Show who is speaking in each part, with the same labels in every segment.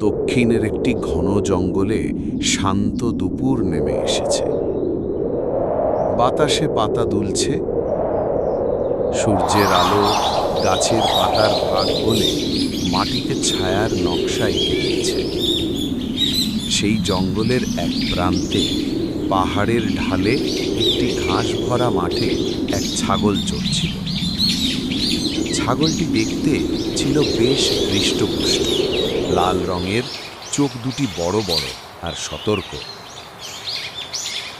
Speaker 1: দক্ষিণের একটি ঘন জঙ্গলে শান্ত দুপুর নেমে এসেছে। বাতাসে পাতা দুলছে। সূর্যের আলো গাছের পাতার ভাগ বলে মাটিতে ছায়ার নকশা এঁকে দিয়েছে সেই জঙ্গলের এক প্রান্তে পাহাড়ের ঢালে একটি ঘাস ভরা মাঠে এক ছাগল চড়ছিল। ছাগলটি দেখতে ছিল বেশ হৃষ্টপুষ্ট। লাল রঙের চোখ দুটি বড় বড় আর সতর্ক।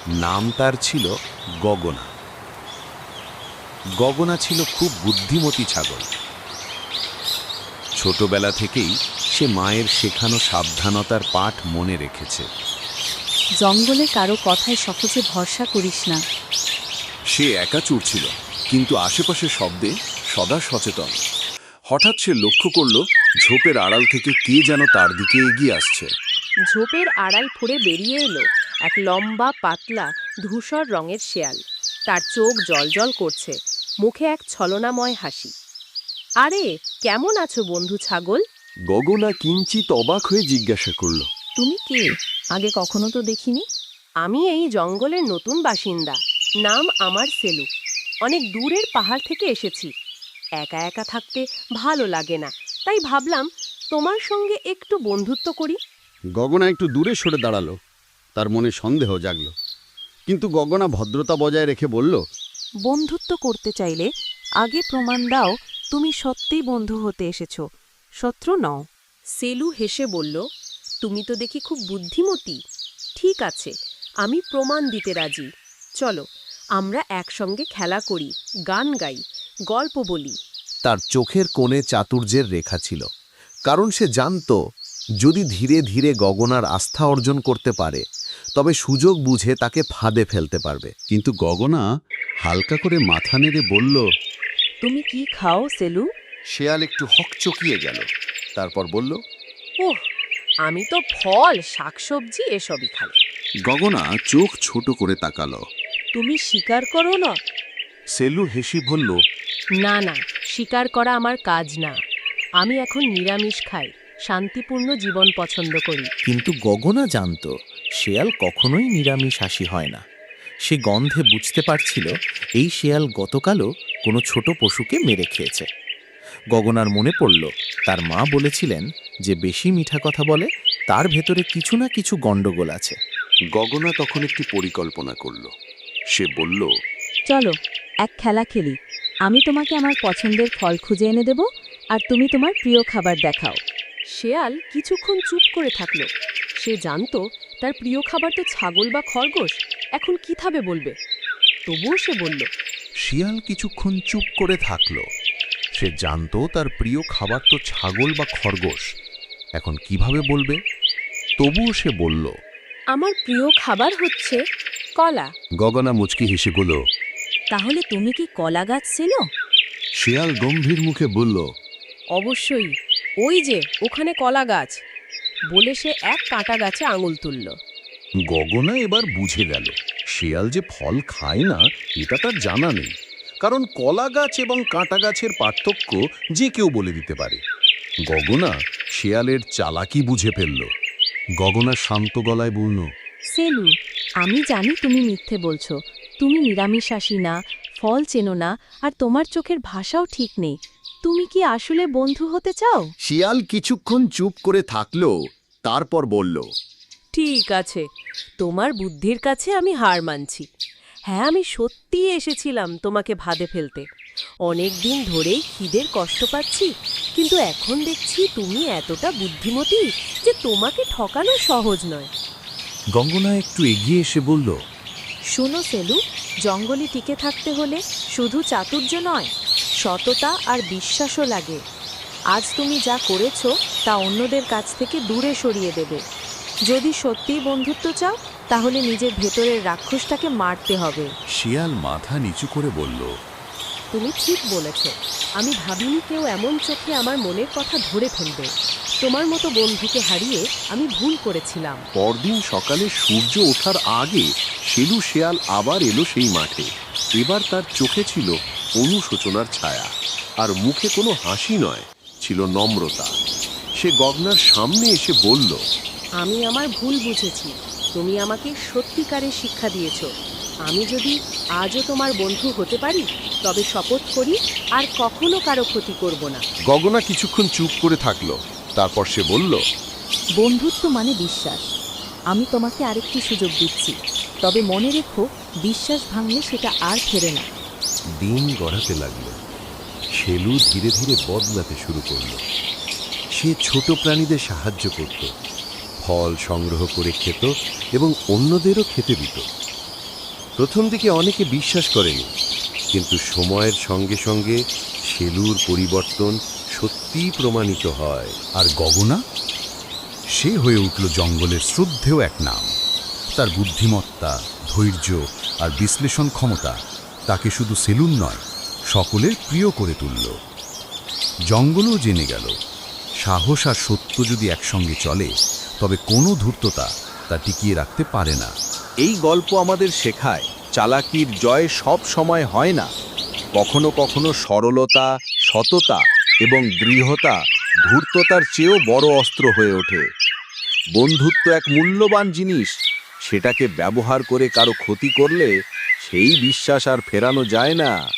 Speaker 1: নাম তার ছিল গগনা। গগনা ছিল খুব বুদ্ধিমতী ছাগল। ছোটবেলা থেকেই সে মায়ের শেখানো সাবধানতার পাঠ মনে রেখেছে।
Speaker 2: জঙ্গলে কারও কথায় সহজে ভরসা করিস না।
Speaker 3: সে একা চড়ছিল কিন্তু আশেপাশের শব্দে সদা সচেতন। হঠাৎ সে লক্ষ্য করল ঝোপের আড়াল থেকে কে যেন তার দিকে এগিয়ে আসছে।
Speaker 4: ঝোপের আড়াল ফুঁড়ে বেরিয়ে এলো এক লম্বা পাতলা ধূসর রঙের শেয়াল। তার চোখ জলজল করছে মুখে এক ছলনাময় হাসি। আরে কেমন আছো বন্ধু ছাগল?
Speaker 3: গগনা কিঞ্চিত অবাক হয়ে জিজ্ঞাসা করল।
Speaker 2: তুমি কে? আগে কখনো তো দেখিনি।
Speaker 4: আমি এই জঙ্গলের নতুন বাসিন্দা। নাম আমার সেলু। অনেক দূরের পাহাড় থেকে এসেছি। একা একা থাকতে ভালো লাগে না। তাই ভাবলাম তোমার সঙ্গে একটু বন্ধুত্ব করি।
Speaker 5: গগনা একটু দূরে সরে দাঁড়াল। তার মনে সন্দেহ জাগল। কিন্তু গগনা ভদ্রতা বজায় রেখে বলল
Speaker 2: বন্ধুত্ব করতে চাইলে আগে প্রমাণ দাও তুমি সত্যিই বন্ধু হতে এসেছ। শত্রু নও।
Speaker 4: সেলু হেসে বলল তুমি তো দেখি খুব বুদ্ধিমতী। ঠিক আছে আমি প্রমাণ দিতে রাজি। চলো আমরা একসঙ্গে খেলা করি গান গাই। গল্প বলি।
Speaker 1: তার চোখের কোণে চাতুর্যের রেখা ছিল কারণ সে জানত যদি ধীরে ধীরে গগনার আস্থা অর্জন করতে পারে তবে সুযোগ বুঝে তাকে ফাঁদে ফেলতে পারবে।
Speaker 5: কিন্তু গগনা হালকা করে মাথা নেড়ে বলল
Speaker 2: তুমি কি খাও সেলু?
Speaker 5: শেয়াল একটু হকচকিয়ে গেল তারপর বলল
Speaker 4: ওহ আমি তো ফল শাকসবজি এসবই খাই।
Speaker 3: গগনা চোখ ছোট করে তাকালো।
Speaker 4: তুমি স্বীকার করো না।
Speaker 1: সেলু হেসি বলল
Speaker 4: না না স্বীকার করা আমার কাজ না। আমি এখন নিরামিষ খাই শান্তিপূর্ণ জীবন পছন্দ করি।
Speaker 6: কিন্তু গগনা জানত শেয়াল কখনোই নিরামিষাশী হয় না। সে গন্ধে বুঝতে পারছিল এই শেয়াল গতকালও কোনো ছোট পশুকে মেরে খেয়েছে। গগনার মনে পড়ল তার মা বলেছিলেন যে বেশি মিঠা কথা বলে তার ভেতরে কিছু না কিছু গণ্ডগোল আছে।
Speaker 3: গগনা তখন একটি পরিকল্পনা করল। সে বলল
Speaker 2: চলো এক খেলা খেলি। আমি তোমাকে আমার পছন্দের ফল খুঁজে এনে দেব আর তুমি তোমার প্রিয় খাবার দেখাও।
Speaker 4: শেয়াল কিছুক্ষণ চুপ করে থাকল। সে জানতো তার প্রিয় খাবার তো ছাগল বা খরগোশ। এখন কীভাবে বলবে? তবুও সে বলল
Speaker 1: শিয়াল কিছুক্ষণ চুপ করে থাকল। সে জানত তার প্রিয় খাবার তো ছাগল বা খরগোশ। এখন কীভাবে বলবে? তবুও সে বলল
Speaker 4: আমার প্রিয় খাবার হচ্ছে কলা।
Speaker 1: গগনা মুচকি হেসে বলল
Speaker 2: তাহলে তুমি কি কলা গাছ ছিল
Speaker 1: শিয়াল গম্ভীর মুখে বলল
Speaker 4: অবশ্যই। ওই যে ওখানে কলা গাছ। বলে সে এক কাঁটা গাছে আঙুল তুলল।
Speaker 3: গগনা এবার বুঝে গেল শিয়াল যে ফল খায় না এটা তার জানা নেই। কারণ কলা গাছ এবং কাঁটা গাছের পার্থক্য যে কেউ বলে দিতে পারে। গগনা শিয়ালের চালাকি বুঝে ফেলল।
Speaker 1: গগনা শান্ত গলায় বলল
Speaker 2: সেলু আমি জানি তুমি মিথ্যে বলছো তুমি নিরামিষাসী না ফল চেনো না আর তোমার চোখের ভাষাও ঠিক নেই। তুমি কি আসলে বন্ধু হতে চাও?
Speaker 5: শিয়াল কিছুক্ষণ চুপ করে থাকল তারপর বলল
Speaker 4: ঠিক আছে তোমার বুদ্ধির কাছে আমি হার মানছি। হ্যাঁ আমি সত্যিই এসেছিলাম তোমাকে ভাদে ফেলতে। অনেক দিন ধরেই খিদের কষ্ট পাচ্ছি কিন্তু এখন দেখছি তুমি এতটা বুদ্ধিমতী যে তোমাকে ঠকানো সহজ নয়।
Speaker 1: গঙ্গনা একটু এগিয়ে এসে বলল
Speaker 2: শোনো সেলু জঙ্গলে টিকে থাকতে হলে শুধু চাতুর্য নয় সততা আর বিশ্বাসও লাগে। আজ তুমি যা করেছ তা অন্যদের কাছ থেকে দূরে সরিয়ে দেবে। যদি সত্যিই বন্ধুত্ব চাও তাহলে নিজের ভেতরের রাক্ষসটাকে মারতে হবে।
Speaker 1: শিয়াল মাথা নিচু করে বলল
Speaker 4: তুমি ঠিক বলেছ। আমি ভাবিনি কেউ এমন চোখে আমার মনের কথা ধরে ফেলবে। তোমার মতো বন্ধুকে হারিয়ে আমি ভুল করেছিলাম।
Speaker 3: পরদিন সকালে সূর্য ওঠার আগে শেলু শেয়াল আবার এলো সেই মাঠে। এবার তার চোখে ছিল অনুশোচনার ছায়া। আর মুখে কোনো হাসি নয় ছিল নম্রতা।
Speaker 1: সে গগনার সামনে এসে বলল
Speaker 4: আমি আমার ভুল বুঝেছি। তুমি আমাকে সত্যিকারের শিক্ষা দিয়েছ। আমি যদি আজও তোমার বন্ধু হতে পারি তবে শপথ করি আর কখনো কারও ক্ষতি করব না।
Speaker 1: গগনা কিছুক্ষণ চুপ করে থাকল। তারপর সে বলল
Speaker 2: বন্ধুত্ব মানে বিশ্বাস। আমি তোমাকে আরেকটি সুযোগ দিচ্ছি। তবে মনে রেখো বিশ্বাস ভাঙলে সেটা আর ফেরে না।
Speaker 1: দিন গড়াতে লাগল। শেলু ধীরে ধীরে বদলাতে শুরু করল। সে ছোট প্রাণীদের সাহায্য করত। ফল সংগ্রহ করে খেত এবং অন্যদেরও খেতে দিত। প্রথম দিকে অনেকে বিশ্বাস করেনি কিন্তু সময়ের সঙ্গে সঙ্গে শেলুর পরিবর্তন সত্যিই প্রমাণিত হয়।
Speaker 7: আর গগনা? সে হয়ে উঠল জঙ্গলের শ্রদ্ধেয় এক নাম। তার বুদ্ধিমত্তা ধৈর্য আর বিশ্লেষণ ক্ষমতা তাকে শুধু সেলুন নয় সকলের প্রিয় করে তুলল। জঙ্গলও জেনে গেল সাহস আর সত্য যদি একসঙ্গে চলে তবে কোনো ধূর্ততা তা টিকিয়ে রাখতে পারে না।
Speaker 3: এই গল্প আমাদের শেখায় চালাকির জয় সব সময় হয় না। কখনো কখনো সরলতা সততা এবং দৃঢ়তা ধূর্ততার চেয়েও বড় অস্ত্র হয়ে ওঠে। বন্ধুত্ব এক মূল্যবান জিনিস। সেটাকে ব্যবহার করে কারও ক্ষতি করলে সেই বিশ্বাস আর ফেরানো যায় না।